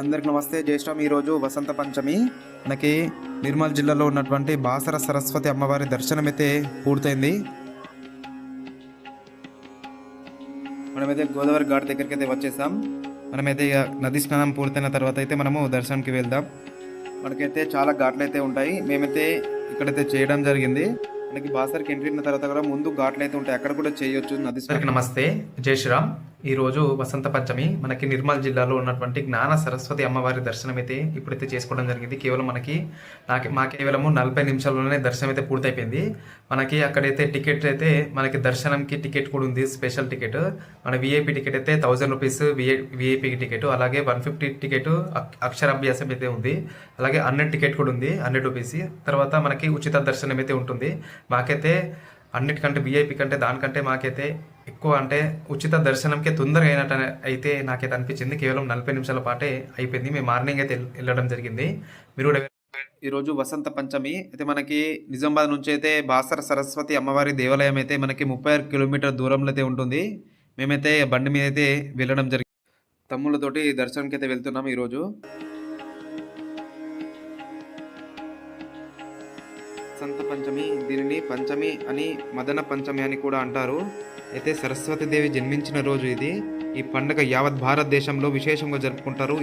అందరికి నమస్తే. జ్యేష్ఠం ఈరోజు వసంత పంచమి. మనకి నిర్మల్ జిల్లాలో ఉన్నటువంటి బాసర సరస్వతి అమ్మవారి దర్శనం అయితే పూర్తయింది. మనమైతే గోదావరి ఘాట్ దగ్గరికి అయితే వచ్చేసాం. మనమైతే నది స్నానం పూర్తయిన తర్వాత అయితే మనము దర్శనంకి వెళ్దాం. మనకైతే చాలా ఘాట్లు అయితే ఉంటాయి. మేమైతే ఇక్కడైతే చేయడం జరిగింది. మనకి బాసర్కి ఎంట్రీ అయిన తర్వాత కూడా ముందు ఘాట్లు అయితే ఉంటాయి. అక్కడ కూడా చేయొచ్చు నది నమస్తే. జై శ్రీరామ్. ఈరోజు వసంత పంచమి. మనకి నిర్మల్ జిల్లాలో ఉన్నటువంటి జ్ఞాన సరస్వతి అమ్మవారి దర్శనం అయితే ఇప్పుడైతే చేసుకోవడం జరిగింది. కేవలం మనకి నాకు మా కేవలము నలభై నిమిషాల్లోనే దర్శనం అయితే పూర్తయిపోయింది. మనకి అక్కడైతే టికెట్ అయితే మనకి దర్శనంకి టికెట్ కూడా ఉంది స్పెషల్ టికెట్. మన విఐపి టికెట్ అయితే thousand rupees VI VIP ticket. అలాగే వన్ ఫిఫ్టీ టికెట్ అక్షరాభ్యాసం అయితే ఉంది. అలాగే హండ్రెడ్ టికెట్ కూడా ఉంది హండ్రెడ్ రూపీస్. తర్వాత మనకి ఉచిత దర్శనం అయితే ఉంటుంది. మాకైతే అన్నిటికంటే విఐపి కంటే దానికంటే మాకైతే ఎక్కువ అంటే ఉచిత దర్శనంకే తొందరగా అయినట్టు అయితే నాకైతే అనిపించింది. కేవలం నలభై నిమిషాల పాటే అయిపోయింది. మేము మార్నింగ్ అయితే వెళ్ళడం జరిగింది. మీరు కూడా ఈరోజు వసంత పంచమి. అయితే మనకి నిజామాబాద్ నుంచి అయితే బాసర సరస్వతి అమ్మవారి దేవాలయం అయితే మనకి ముప్పై ఆరు కిలోమీటర్ దూరంలో అయితే ఉంటుంది. మేమైతే బండి మీద అయితే వెళ్ళడం జరిగింది తమ్ముళ్ళతోటి దర్శనంకి అయితే వెళ్తున్నాం ఈరోజు. వసంత పంచమి దీనిని పంచమి అని మదన పంచమి అని కూడా అంటారు. అయితే సరస్వతి దేవి జన్మించిన రోజు ఇది. ఈ పండుగ యావత్ భారతదేశంలో విశేషంగా జరుపుకుంటారు.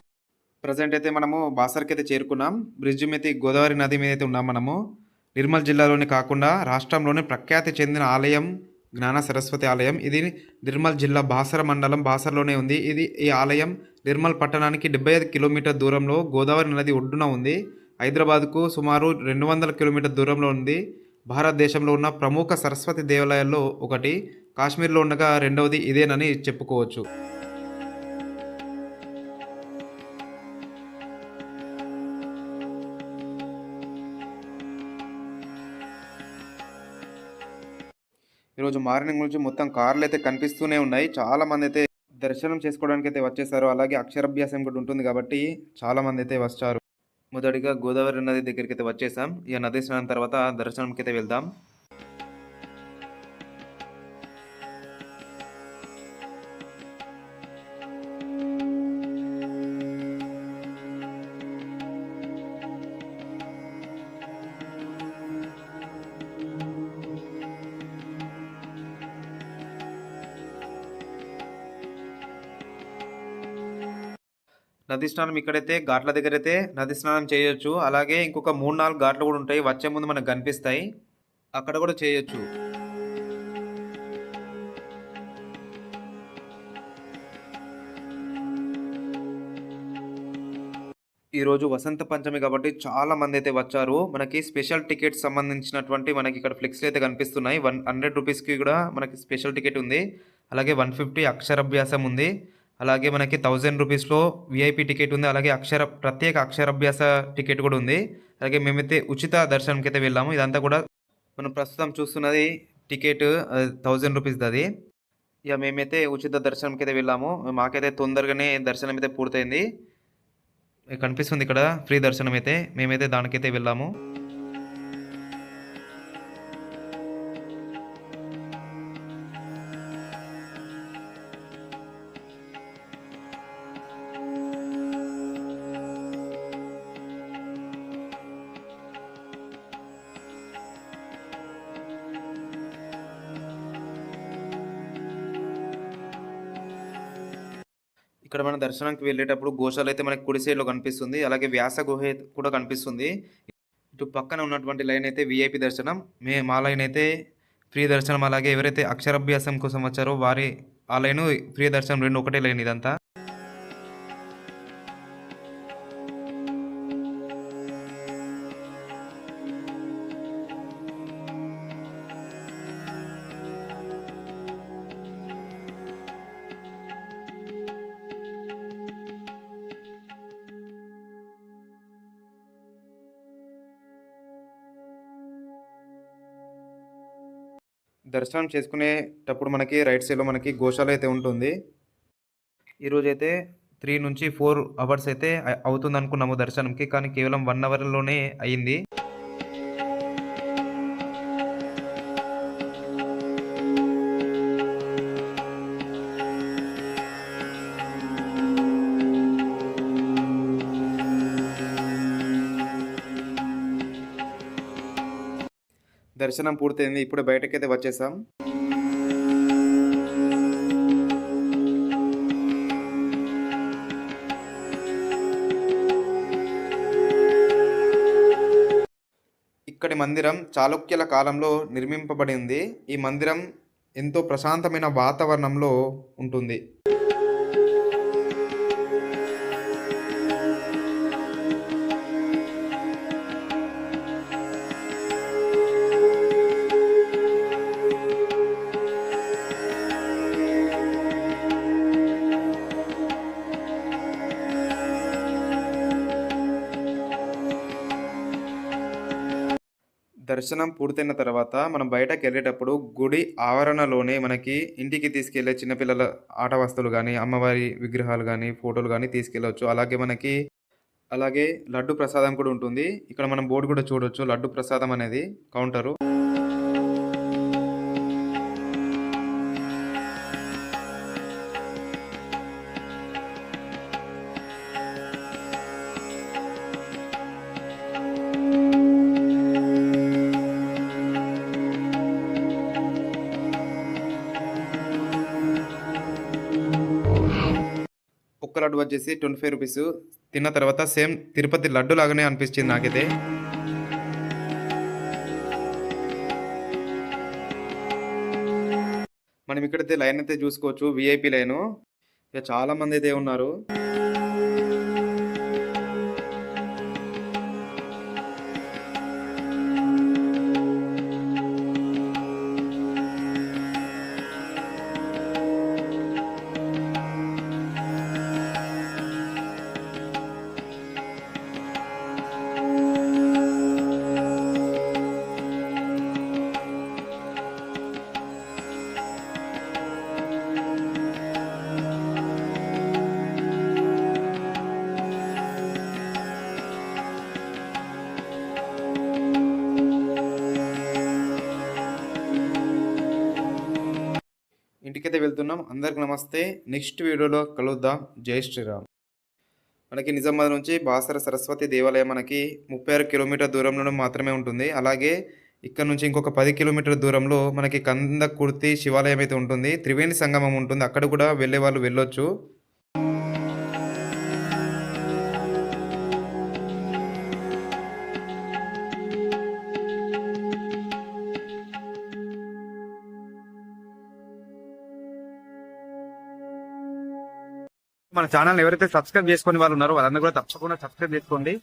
ప్రజెంట్ అయితే మనము బాసర్కి అయితే చేరుకున్నాం. బ్రిడ్జ్ మీద గోదావరి నది మీద అయితే ఉన్నాం మనము. నిర్మల్ జిల్లాలోనే కాకుండా రాష్ట్రంలోనే ప్రఖ్యాతి చెందిన ఆలయం జ్ఞాన సరస్వతి ఆలయం. ఇది నిర్మల్ జిల్లా బాసర మండలం బాసర్లోనే ఉంది. ఇది ఈ ఆలయం నిర్మల్ పట్టణానికి డెబ్బై ఐదు కిలోమీటర్ దూరంలో గోదావరి నది ఒడ్డున ఉంది. హైదరాబాద్కు సుమారు రెండు వందల కిలోమీటర్ దూరంలో ఉంది. భారతదేశంలో ఉన్న ప్రముఖ సరస్వతి దేవాలయాల్లో ఒకటి. కాశ్మీర్లో ఉండగా రెండవది ఇదేనని చెప్పుకోవచ్చు. ఈరోజు మార్నింగ్ నుంచి మొత్తం కార్లు అయితే కనిపిస్తూనే ఉన్నాయి. చాలా మంది అయితే దర్శనం చేసుకోవడానికి అయితే వచ్చేసారు. అలాగే అక్షరాభ్యాసం కూడా ఉంటుంది కాబట్టి చాలా మంది అయితే వచ్చారు మొదటిగా గోదావరి నది దగ్గరికి అయితే వచ్చేసాం. ఇక నది స్నానం తర్వాత దర్శనంకి అయితే వెళ్దాం. నది స్నానం ఇక్కడైతే ఘాట్ల దగ్గర అయితే నది స్నానం చేయొచ్చు. అలాగే ఇంకొక మూడు నాలుగు ఘాట్లు కూడా ఉంటాయి. వచ్చే ముందు మనకు కనిపిస్తాయి. అక్కడ కూడా చేయొచ్చు. ఈరోజు వసంత పంచమి కాబట్టి చాలా మంది అయితే వచ్చారు. మనకి స్పెషల్ టికెట్ సంబంధించినటువంటి మనకి ఇక్కడ ఫ్లెక్స్లు అయితే కనిపిస్తున్నాయి. వన్ హండ్రెడ్ రూపీస్కి కూడా మనకి స్పెషల్ టికెట్ ఉంది. అలాగే వన్ ఫిఫ్టీ అక్షరాభ్యాసం ఉంది. అలాగే మనకి థౌజండ్ రూపీస్లో విఐపి టికెట్ ఉంది. అలాగే అక్షర ప్రత్యేక అక్షరాభ్యాస టికెట్ కూడా ఉంది. అలాగే మేమైతే ఉచిత దర్శనంకి అయితే వెళ్ళాము. ఇదంతా కూడా మనం ప్రస్తుతం చూస్తున్నది టికెట్ థౌజండ్ రూపీస్ది అది. ఇక మేమైతే ఉచిత దర్శనంకి అయితే వెళ్ళాము. మాకైతే తొందరగానే దర్శనం అయితే పూర్తయింది. కనిపిస్తుంది ఇక్కడ ఫ్రీ దర్శనం అయితే మేమైతే దానికైతే వెళ్ళాము. ఇక్కడ మన దర్శనానికి వెళ్ళేటప్పుడు గోశాల అయితే మనకి కుడి సైడ్లో కనిపిస్తుంది. అలాగే వ్యాస గుహ కూడా కనిపిస్తుంది. ఇటు పక్కన ఉన్నటువంటి లైన్ అయితే విఐపి దర్శనం. మే మా లైన్ అయితే ఫ్రీ దర్శనం. అలాగే ఎవరైతే అక్షరాభ్యాసం కోసం వచ్చారో వారి ఆ లైను ఫ్రీ దర్శనం రెండు ఒకటే లైన్ ఇదంతా. దర్శనం చేసుకునేటప్పుడు మనకి రైట్ సైడ్లో మనకి గోశాల అయితే ఉంటుంది. ఈరోజైతే త్రీ నుంచి ఫోర్ అవర్స్ అయితే అవుతుంది అనుకున్నాము దర్శనంకి కానీ కేవలం వన్ అవర్లోనే అయ్యింది దర్శనం పూర్తయింది. ఇప్పుడు బయటకైతే వచ్చేసాం. ఇక్కడి మందిరం చాళుక్యుల కాలంలో నిర్మింపబడింది. ఈ మందిరం ఎంతో ప్రశాంతమైన వాతావరణంలో ఉంటుంది. దర్శనం పూర్తయిన తర్వాత మనం బయటకు వెళ్ళేటప్పుడు గుడి ఆవరణలోనే మనకి ఇంటికి తీసుకెళ్ళే చిన్నపిల్లల ఆట వస్తువులు కానీ అమ్మవారి విగ్రహాలు కానీ ఫోటోలు కానీ తీసుకెళ్ళవచ్చు అలాగే మనకి అలాగే లడ్డు ప్రసాదం కూడా ఉంటుంది. ఇక్కడ మనం బోర్డు కూడా చూడొచ్చు. లడ్డు ప్రసాదం అనేది కౌంటరు. ఒక్క లడ్డు వచ్చేసి ట్వంటీ ఫైవ్ రూపీస్. తిన్న తర్వాత సేమ్ తిరుపతి లడ్డు లాగానే అనిపించింది నాకైతే. మనం ఇక్కడైతే లైన్ అయితే చూసుకోవచ్చు విఐపి లైన్. ఇక చాలా మంది అయితే ఉన్నారు. ఇంటికైతే వెళ్తున్నాం. అందరికి నమస్తే. నెక్స్ట్ వీడియోలో కలుద్దాం. జై శ్రీరామ్. మనకి నిజామాబాద్ నుంచి బాసర సరస్వతి దేవాలయం మనకి ముప్పై ఆరు కిలోమీటర్ దూరంలో మాత్రమే ఉంటుంది. అలాగే ఇక్కడ నుంచి ఇంకొక పది కిలోమీటర్ దూరంలో మనకి కందకుర్తి శివాలయం అయితే ఉంటుంది. త్రివేణి సంగమం ఉంటుంది. అక్కడ కూడా వెళ్ళే వాళ్ళు వెళ్ళొచ్చు. మన ఛానల్ ఎవరైతే సబ్స్క్రైబ్ చేసుకుని వాళ్ళు ఉన్నారో వాళ్ళందరూ కూడా తప్పకుండా సబ్స్క్రైబ్ చేసుకోండి.